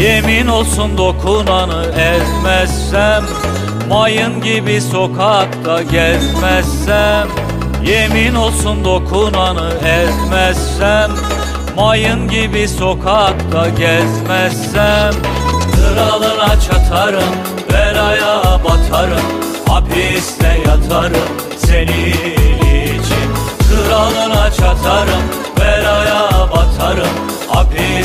Yemin olsun dokunanı ezmezsem Mayın gibi sokakta gezmezsem. Yemin olsun dokunanı ezmezsem Mayın gibi sokakta gezmezsem. Kralına çatarım, belaya batarım Hapiste yatarım senin için. Kralına çatarım,